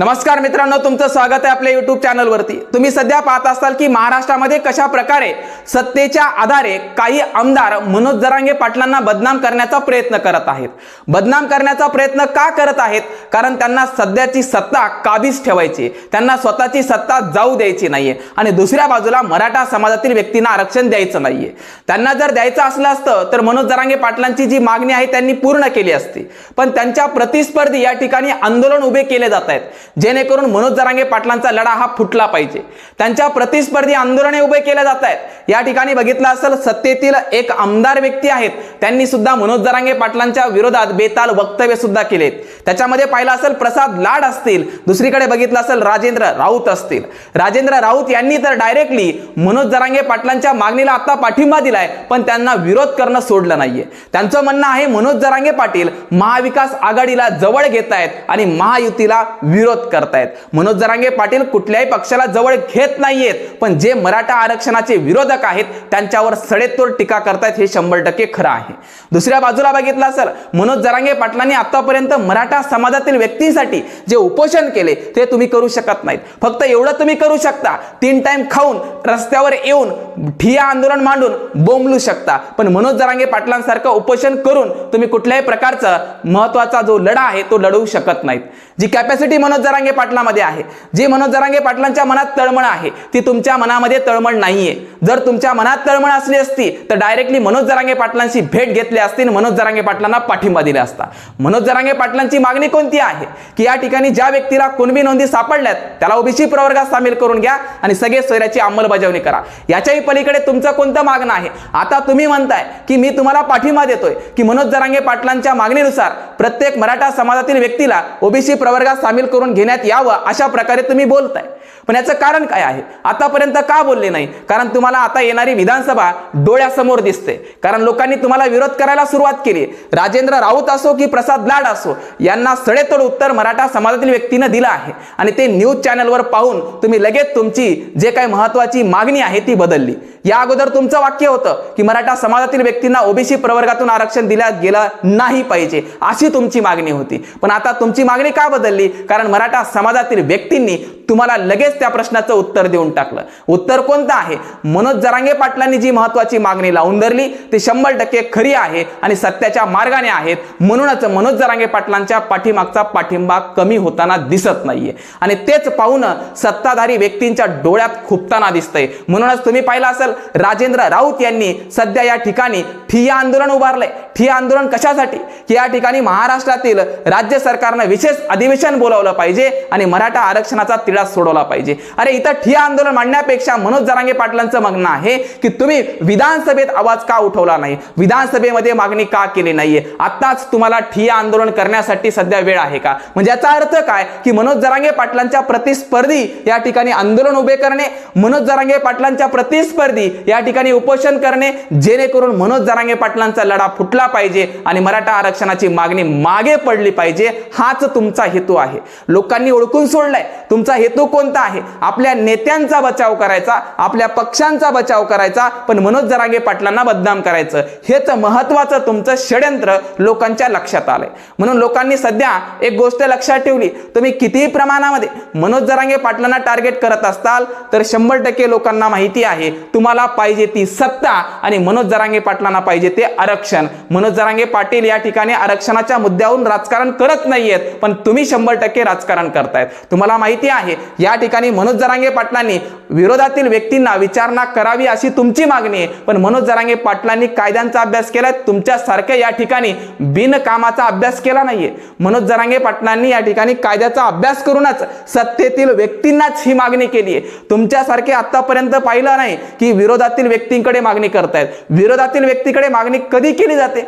नमस्कार मित्रांनो तुमचं स्वागत आहे आपल्या युट्यूब चॅनलवरती तुम्ही सध्या पाहत असाल की महाराष्ट्रामध्ये कशा प्रकारे सत्तेच्या आधारे काही आमदार मनोज जरांगे पाटलांना बदनाम करण्याचा प्रयत्न करत आहेत. बदनाम करण्याचा प्रयत्न का करत आहेत? कारण त्यांना सध्याची सत्ता काबीज ठेवायची त्यांना स्वतःची सत्ता जाऊ द्यायची नाहीये. आणि दुसऱ्या बाजूला मराठा समाजातील व्यक्तींना आरक्षण द्यायचं नाहीये. त्यांना जर द्यायचं असलं असतं तर मनोज जरांगे पाटलांची जी मागणी आहे त्यांनी पूर्ण केली असती. पण त्यांच्या प्रतिस्पर्धी या ठिकाणी आंदोलन उभे केले जात आहेत. जेणेकरून मनोज जरांगे पाटलांचा लढा हा फुटला पाहिजे. त्यांच्या प्रतिस्पर्धी आंदोलने उभे केले जात आहेत. या ठिकाणी बघितलं असेल सत्तेतील एक आमदार व्यक्ती आहेत. त्यांनी सुद्धा मनोज जरांगे पाटलांच्या विरोधात बेताल वक्तव्य सुद्धा केलेत. त्याच्यामध्ये पाहिलं असेल प्रसाद लाड असतील. दुसरीकडे बघितलं असेल राजेंद्र राऊत असतील. राजेंद्र राऊत यांनी तर डायरेक्टली मनोज जरांगे पाटलांच्या मागणीला आता पाठिंबा दिलाय पण त्यांना विरोध करणं सोडलं नाहीये. त्यांचं म्हणणं आहे मनोज जरांगे पाटील महाविकास आघाडीला जवळ घेत आहेत आणि महायुतीला विरोध करतायत. मनोज जरांगे पाटील कुठल्याही पक्षाला जवळ घेत नाहीयेत पण जे मराठा आरक्षणाचे विरोधक आहेत त्यांच्यावर सडेतोड टीका करतायत हे शंभर टक्के खरं आहे. दुसऱ्या बाजूला बघितला सर मनोज जरांगे पाटलांनी आतापर्यंत मराठा समाजातील व्यक्तींसाठी जे उपोषण केले ते तुम्ही करू शकत नाहीत. फक्त एवढं तुम्ही करू शकता तीन टाइम खाऊन रस्त्यावर येऊन ठिया आंदोलन मांडून बोंबलू शकता. पण मनोज जरांगे पाटलांसारखं उपोषण करून तुम्ही कुठल्याही प्रकारचा महत्त्वाचा जो लढा आहे तो लढवू शकत नाहीत. जी कॅपॅसिटी मनोज जरांगे पाटलामध्ये आहे. जी मनोज जरांगे पाटलांच्या मनात तळमळ आहे ती तुमच्या मनामध्ये तळमळ नाहीये. जर तुमच्या मनात तळमळ असली असती तर डायरेक्टली मनोज जरांगे पाटलांशी भेट घेतली असती मनोज जरांगे पाटलांना पाठिंबा दिला असता. मनोज जरांगे पाटलांची मागणी कोणती आहे? की या ठिकाणी ज्या व्यक्तीला कुणबी नोंदी सापडल्यात त्याला ओबीसी प्रवर्गात सामील करून घ्या आणि सगळे सोयऱ्याची अंमलबजावणी करा. याच्याही पलीकडे तुमचं कोणतं मागणं आहे? आता तुम्ही म्हणताय की मी तुम्हाला पाठिंबा देतोय की मनोज जरांगे पाटलांच्या मागणीनुसार प्रत्येक मराठा समाजातील व्यक्तीला ओबीसी प्रवर्गात सामील करून घेण्यात यावं अशा प्रकारे तुम्ही बोलताय. पण याचं कारण काय आहे? आतापर्यंत का बोलले नाही? कारण तुम्हाला आता येणारी विधानसभा डोळ्यासमोर दिसते. कारण लोकांनी तुम्हाला विरोध करायला सुरुवात केली. राजेंद्र राऊत असो की प्रसाद लाड असो यांना सडेतोड उत्तर मराठा समाजातील व्यक्तीनं दिलं आहे. आणि ते न्यूज चॅनलवर पाहून तुम्ही लगेच तुमची जे काही महत्वाची मागणी आहे ती बदलली. या अगोदर तुमचं वाक्य होतं की मराठा समाजातील व्यक्तींना ओबीसी प्रवर्गातून आरक्षण दिल्या गेलं नाही पाहिजे अशी तुमची मागणी होती. पण आता तुमची मागणी का बदलली? कारण मराठा समाजातील व्यक्तींनी तुम्हाला लगेच त्या प्रश्नाचं उत्तर देऊन टाकलं. उत्तर कोणतं आहे? मनोज जरांगे पाटलांनी जी महत्वाची मागणी लावून धरली ती शंभर टक्के खरी आहे आणि सत्याच्या मार्गाने आहेत. म्हणूनच मनोज जरांगे पाटलांच्या पाठीमागचा पाठिंबा कमी होताना दिसत नाहीये. आणि तेच पाहून सत्ताधारी व्यक्तींच्या डोळ्यात खुपताना दिसतंय. म्हणूनच तुम्ही पाहिलं असेल राजेंद्र राऊत यांनी सध्या या ठिकाणी ठिय्या आंदोलन उभारलंय. ठिय्या आंदोलन कशासाठी? की या ठिकाणी महाराष्ट्रातील राज्य सरकारनं विशेष अधिवेशन बोलावलं पाहिजे. आणि मराठा आरक्षणाचा तिढा सोडवला पाहिजे. अरे इथं ठिया आंदोलन मांडण्यापेक्षा मनोज जरांगे पाटलांचं म्हणणं आहे की तुम्ही विधानसभेत आवाज का उठवला नाही? विधानसभेमध्ये मागणी का केली नाहीये? आताच तुम्हाला ठिया आंदोलन करण्यासाठी सध्या वेळ आहे का? म्हणजे याचा अर्थ काय? की मनोज जरांगे पाटलांच्या प्रतिस्पर्धी या ठिकाणी आंदोलन उभे करणे मनोज जरांगे पाटलांच्या प्रतिस्पर्धी या ठिकाणी उपोषण करणे जेणेकरून मनोज जरांगे पाटलांचा लढा फुटला पाहिजे आणि मराठा आरक्षणाची मागणी मागे पडली पाहिजे हाच तुमचा हेतू आहे. लोकांनी ओळखून सोडलाय तुमचा हेतू कोणता आहे? आपल्या नेत्यांचा बचाव करायचा आपल्या पक्षांचा बचाव करायचा पण मनोज जरांगे पाटलांना बदनाम करायचं हेच महत्वाचं तुमचं षड्यंत्र लोकांच्या लक्षात आलंय. म्हणून लोकांनी सध्या एक गोष्ट लक्षात ठेवली तुम्ही कितीही प्रमाणामध्ये मनोज जरांगे पाटलांना टार्गेट करत असताल तर शंभर टक्के लोकांना माहिती आहे तुम्हाला पाहिजे ती सत्ता आणि मनोज जरांगे पाटलांना पाहिजे ते आरक्षण. मनोज जरांगे पाटील या ठिकाणी आरक्षणाच्या मुद्द्यावरून राजकारण करत नाहीयेत पण तुम्ही शंभर टक्के राजकारण करतायत. तुम्हाला माहिती आहे या ठिकाणी मनोज जरांगे पाटलांनी विरोधातील व्यक्तींना विचारणा करावी अशी तुमची मागणी आहे पण मनोज जरांगे पाटलांनी कायद्यांचा अभ्यास केलाय तुमच्यासारख्या या ठिकाणी बिनकामाचा अभ्यास केला नाहीये. मनोज जरांगे पाटलांनी या ठिकाणी कायद्याचा अभ्यास करूनच सत्तेतील व्यक्तींनाच ही मागणी केली आहे तुमच्यासारखे आतापर्यंत पाहिलं नाही की विरोधातील व्यक्तींकडे मागणी करतायत. विरोधातील व्यक्तीकडे मागणी कधी केली जाते?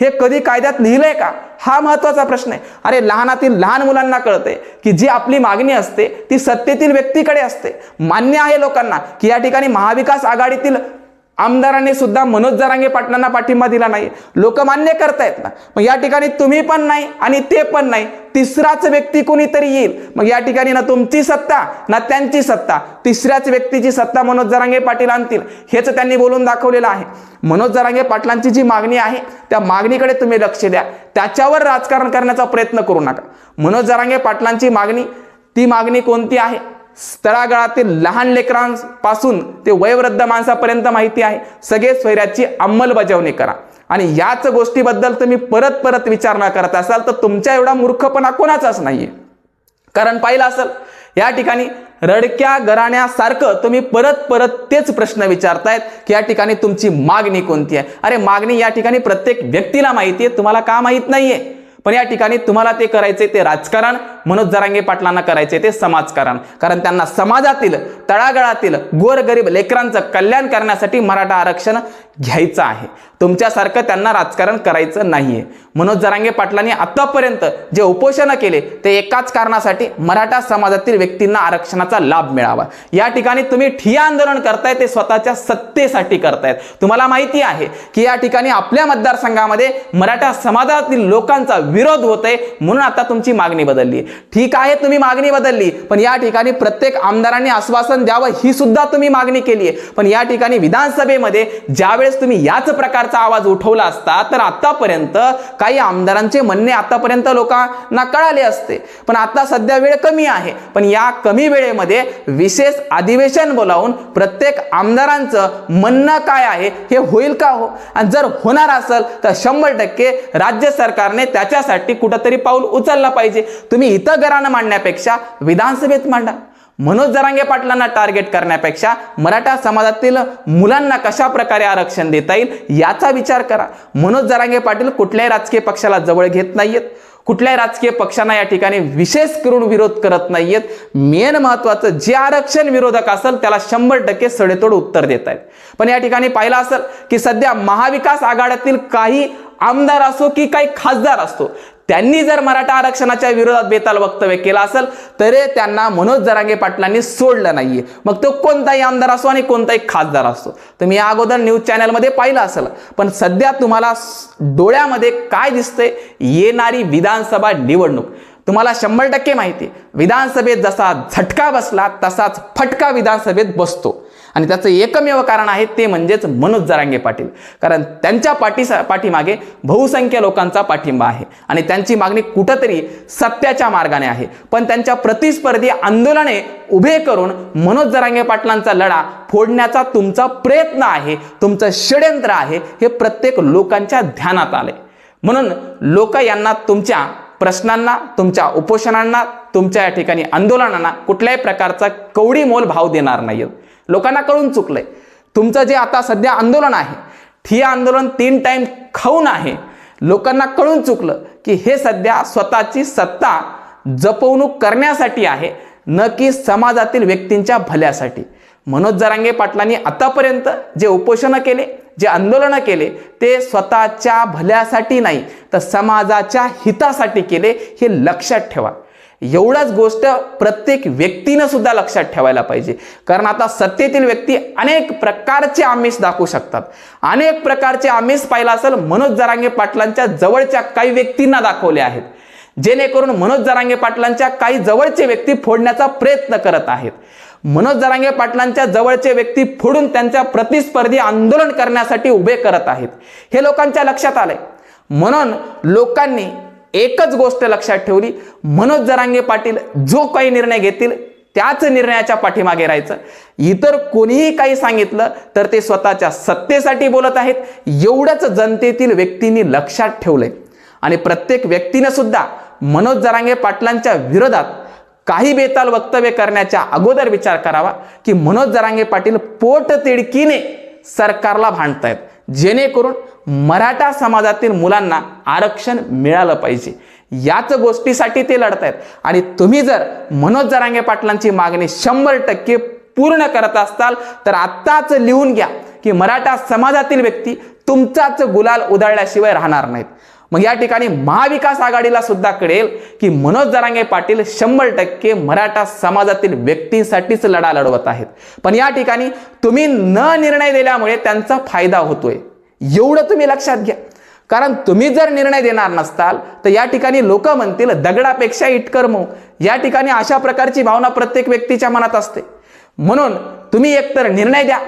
हे कधी कायद्यात लिहिलंय का? हा महत्त्वाचा प्रश्न आहे. अरे लहानातील लहान मुलांना कळते की जी आपली मागणी असते ती सत्तेतील व्यक्तीकडे असते. मान्य आहे लोकांना की या ठिकाणी महाविकास आघाडीतील आमदारांनी सुद्धा मनोज जरांगे पाटलांना पाठिंबा दिला नाही. लोक मान्य करतायत ना. मग या ठिकाणी तुम्ही पण नाही आणि ते पण नाही. तिसराच व्यक्ती कोणीतरी येईल. मग या ठिकाणी ना तुमची सत्ता ना त्यांची सत्ता. तिसऱ्याच व्यक्तीची सत्ता मनोज जरांगे पाटील आणतील. हेच त्यांनी बोलून दाखवलेलं आहे. मनोज जरांगे पाटलांची जी मागणी आहे त्या मागणीकडे तुम्ही लक्ष द्या. त्याच्यावर राजकारण करण्याचा प्रयत्न करू नका. मनोज जरांगे पाटलांची मागणी ती मागणी कोणती आहे? स्थळागळातील लहान लेकरांपासून ते वयोवृद्ध माणसापर्यंत माहिती आहे. सगळे स्वैराची अंमलबजावणी करा. आणि याच गोष्टीबद्दल तुम्ही परत परत विचार न करत असाल तर तुमच्या एवढा मूर्खपणा कोणाचाच नाहीये. कारण पाहिलं असेल या ठिकाणी रडक्या घराण्यासारखं तुम्ही परत परत तेच प्रश्न विचारतायत की या ठिकाणी तुमची मागणी कोणती आहे? अरे मागणी या ठिकाणी प्रत्येक व्यक्तीला माहिती आहे तुम्हाला का माहीत नाहीये? पण या ठिकाणी तुम्हाला ते करायचे ते राजकारण मनोज जरांगे पाटलांना करायचे ते समाजकारण. कारण त्यांना समाजातील तळागाळातील गोरगरीब लेकरांचं कल्याण करण्यासाठी मराठा आरक्षण घ्यायचं आहे. तुमच्यासारखं त्यांना राजकारण करायचं नाहीये. मनोज जरांगे पाटलांनी आतापर्यंत जे उपोषण केले ते एकाच कारणासाठी मराठा समाजातील व्यक्तींना आरक्षणाचा लाभ मिळावा. या ठिकाणी तुम्ही ठिया आंदोलन करताय ते स्वतःच्या सत्तेसाठी करतायत. तुम्हाला माहिती आहे की या ठिकाणी आपल्या मतदारसंघामध्ये मराठा समाजातील लोकांचा विरोध होतोय म्हणून आता तुमची मागणी बदलली. ठीक आहे तुम्ही मागणी बदलली पण या ठिकाणी प्रत्येक आमदारांनी आश्वासन द्यावं ही सुद्धा तुम्ही मागणी केली आहे. पण या ठिकाणी विधानसभेमध्ये ज्यावेळेस तुम्ही याच प्रकारचा आवाज उठवला असता तर आतापर्यंत काही आमदारांचे म्हणणे आतापर्यंत लोकांना कळाले असते. पण आता सध्या वेळ कमी आहे. पण या कमी वेळेमध्ये विशेष अधिवेशन बोलावून प्रत्येक आमदारांचं म्हणणं काय आहे हे होईल का हो? आणि जर होणार असेल तर शंभर टक्के राज्य सरकारने त्याच्यासाठी कुठंतरी पाऊल उचललं पाहिजे. तुम्ही इथं घरानं मांडण्यापेक्षा विधानसभेत मांडा. मनोज जरांगे पाटलांना टार्गेट करण्यापेक्षा मराठा समाजातील मुलांना कशा प्रकारे आरक्षण देता येईल याचा विचार करा. मनोज जरांगे पाटील कुठल्याही राजकीय पक्षाला जवळ घेत नाहीयेत. कुठल्याही राजकीय पक्षांना या ठिकाणी विशेष करून विरोध करत नाहीयेत. मेन महत्वाचं जे आरक्षण विरोधक असेल त्याला शंभर टक्के सडेतोड उत्तर देत आहेत. पण या ठिकाणी पाहिलं असेल की सध्या महाविकास आघाड्यातील काही आमदार असो की काही खासदार असतो त्यांनी जर मराठा आरक्षणाच्या विरोधात बेताल वक्तव्य केलं असेल तरी त्यांना मनोज जरांगे पाटलांनी सोडलं नाहीये. मग तो कोणताही आमदार असो आणि कोणताही खासदार असतो तुम्ही या अगोदर न्यूज चॅनलमध्ये पाहिलं असेल. पण सध्या तुम्हाला डोळ्यामध्ये काय दिसतंय? येणारी विधानसभा निवडणूक. तुम्हाला शंभर टक्के माहिती आहे. विधानसभेत जसा झटका बसला तसाच फटका विधानसभेत बसतो. आणि त्याचं एकमेव कारण आहे ते म्हणजेच मनोज जरांगे पाटील. कारण त्यांच्या पाठी पाठीमागे बहुसंख्य लोकांचा पाठिंबा आहे. आणि त्यांची मागणी कुठंतरी सत्याच्या मार्गाने आहे. पण त्यांच्या प्रतिस्पर्धी आंदोलने उभे करून मनोज जरांगे पाटलांचा लढा फोडण्याचा तुमचा प्रयत्न आहे तुमचं षड्यंत्र आहे हे प्रत्येक लोकांच्या ध्यानात आले म्हणून लोक यांना तुमच्या प्रश्नांना तुमच्या उपोषणांना तुमच्या या ठिकाणी आंदोलनांना कुठल्याही प्रकारचा कवडी मोल भाव देणार नाहीत. लोकांना कळून चुकलंय. तुमचं जे आता सध्या आंदोलन आहे ठिया आंदोलन तीन टाइम खाऊन आहे. लोकांना कळून चुकलं की हे सध्या स्वतःची सत्ता जपवणूक करण्यासाठी आहे न की समाजातील व्यक्तींच्या भल्यासाठी. मनोज जरांगे पाटलांनी आतापर्यंत जे उपोषणं केले जे आंदोलनं केले ते स्वतःच्या भल्यासाठी नाही तर समाजाच्या हितासाठी केले हे लक्षात ठेवा. एवढंच गोष्ट प्रत्येक व्यक्तीनं सुद्धा लक्षात ठेवायला पाहिजे. कारण आता सत्तेतील व्यक्ती अनेक प्रकारचे आमिष दाखवू शकतात. अनेक प्रकारचे आमिष पाहिलं असेल मनोज जरांगे पाटलांच्या जवळच्या काही व्यक्तींना दाखवले आहेत. जेणेकरून मनोज जरांगे पाटलांच्या काही जवळचे व्यक्ती फोडण्याचा प्रयत्न करत आहेत. मनोज जरांगे पाटलांच्या जवळचे व्यक्ती फोडून त्यांच्या प्रतिस्पर्धी आंदोलन करण्यासाठी उभे करत आहेत. हे लोकांच्या लक्षात आलंय. म्हणून लोकांनी एकच गोष्ट लक्षात ठेवली. मनोज जरांगे पाटील जो काही निर्णय घेतील त्याच निर्णयाच्या पाठीमागे राहायचं. इतर कोणीही काही सांगितलं तर ते स्वतःच्या सत्तेसाठी बोलत आहेत. एवढंच जनतेतील व्यक्तींनी लक्षात ठेवलंय. आणि प्रत्येक व्यक्तीनं सुद्धा मनोज जरांगे पाटलांच्या विरोधात काही बेताल वक्तव्य करण्याच्या अगोदर विचार करावा की मनोज जरांगे पाटील पोट तिडकीने सरकारला भांडतायत. जेणेकरून मराठा समाजातील मुलांना आरक्षण मिळालं पाहिजे. याच गोष्टीसाठी ते लढतायत. आणि तुम्ही जर मनोज जरांगे पाटलांची मागणी शंभर टक्के पूर्ण करत असाल तर आत्ताच लिहून घ्या की मराठा समाजातील व्यक्ती तुमचाच गुलाल उधळल्याशिवाय राहणार नाहीत. मग या ठिकाणी महाविकास आघाडीला सुद्धा कळेल की मनोज जरांगे पाटील शंभर टक्के मराठा समाजातील व्यक्तींसाठीच लढा लढवत आहेत. पण या ठिकाणी तुम्ही न निर्णय दिल्यामुळे त्यांचा फायदा होतोय. एवढं तुम्ही लक्षात घ्या. कारण तुम्ही जर निर्णय देणार नसताल तर या ठिकाणी लोक म्हणतील दगडापेक्षा इटकर मऊ. या ठिकाणी अशा प्रकारची भावना प्रत्येक व्यक्तीच्या मनात असते. म्हणून तुम्ही एकतर निर्णय द्या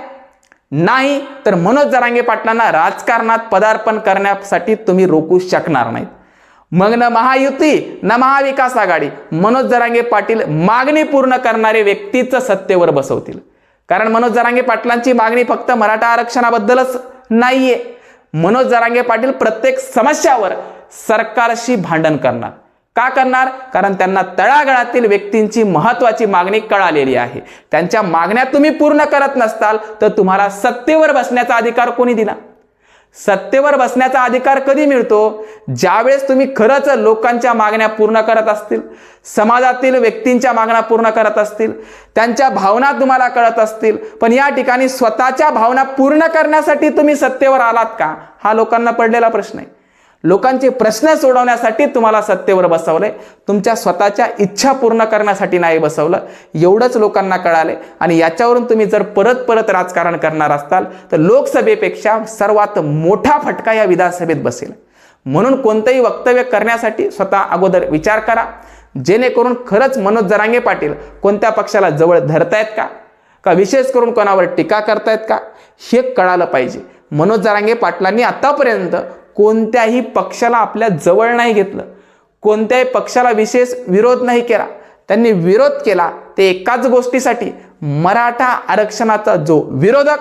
नाही तर मनोज जरांगे पाटलांना राजकारणात पदार्पण करण्यासाठी तुम्ही रोखू शकणार नाहीत. मग न महायुती न महाविकास आघाडी मनोज जरांगे पाटील मागणी पूर्ण करणारे व्यक्तीच सत्तेवर बसवतील. कारण मनोज जरांगे पाटलांची मागणी फक्त मराठा आरक्षणाबद्दलच नाहीये. मनोज जरांगे पाटील प्रत्येक समस्यावर सरकारशी भांडण करणार. का करणार? कारण त्यांना तळागाळातील व्यक्तींची महत्वाची मागणी कळालेली आहे. त्यांच्या मागण्या तुम्ही पूर्ण करत नसताल तर तुम्हाला सत्तेवर बसण्याचा अधिकार कोणी दिला? सत्तेवर बसण्याचा अधिकार कधी मिळतो? ज्यावेळेस तुम्ही खरंच लोकांच्या मागण्या पूर्ण करत असतील समाजातील व्यक्तींच्या मागण्या पूर्ण करत असतील त्यांच्या भावना तुम्हाला कळत असतील पण या ठिकाणी स्वतःच्या भावना पूर्ण करण्यासाठी तुम्ही सत्तेवर आलात का? हा लोकांना पडलेला प्रश्न आहे. लोकांचे प्रश्न सोडवण्यासाठी तुम्हाला सत्तेवर बसवलंय तुमच्या स्वतःच्या इच्छा पूर्ण करण्यासाठी नाही बसवलं. एवढंच लोकांना कळाले आणि याच्यावरून तुम्ही जर परत परत राजकारण करणार असताल तर लोकसभेपेक्षा सर्वात मोठा फटका या विधानसभेत बसेल. म्हणून कोणतंही वक्तव्य करण्यासाठी स्वतः अगोदर विचार करा. जेणेकरून खरंच मनोज जरांगे पाटील कोणत्या पक्षाला जवळ धरतायत का? का विशेष करून कोणावर टीका करतायत का? हे कळालं पाहिजे. मनोज जरांगे पाटलांनी आतापर्यंत कोणत्याही पक्षाला आपल्या जवळ नाही घेतलं. कोणत्याही पक्षाला विशेष विरोध नाही केला. त्यांनी विरोध केला ते एकाच गोष्टीसाठी. मराठा आरक्षणाचा जो विरोधक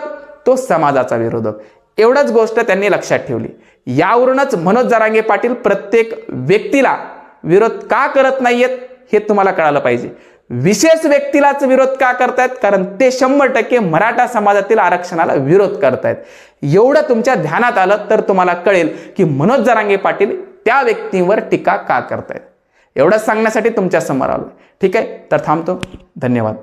तो समाजाचा विरोधक. एवढंच गोष्ट त्यांनी लक्षात ठेवली. यावरूनच मनोज जरांगे पाटील प्रत्येक व्यक्तीला विरोध का करत नाहीयेत हे तुम्हाला कळालं पाहिजे. विशेष व्यक्तीलाच विरोध का करतायत? कारण ते शंभर टक्के मराठा समाजातील आरक्षणाला विरोध करतायत. एवढं तुमच्या ध्यानात आलं तर तुम्हाला कळेल की मनोज जरांगे पाटील त्या व्यक्तींवर टीका का करतायत. एवढं सांगण्यासाठी तुमच्यासमोर आलो ठीक आहे? तर थांबतो. धन्यवाद.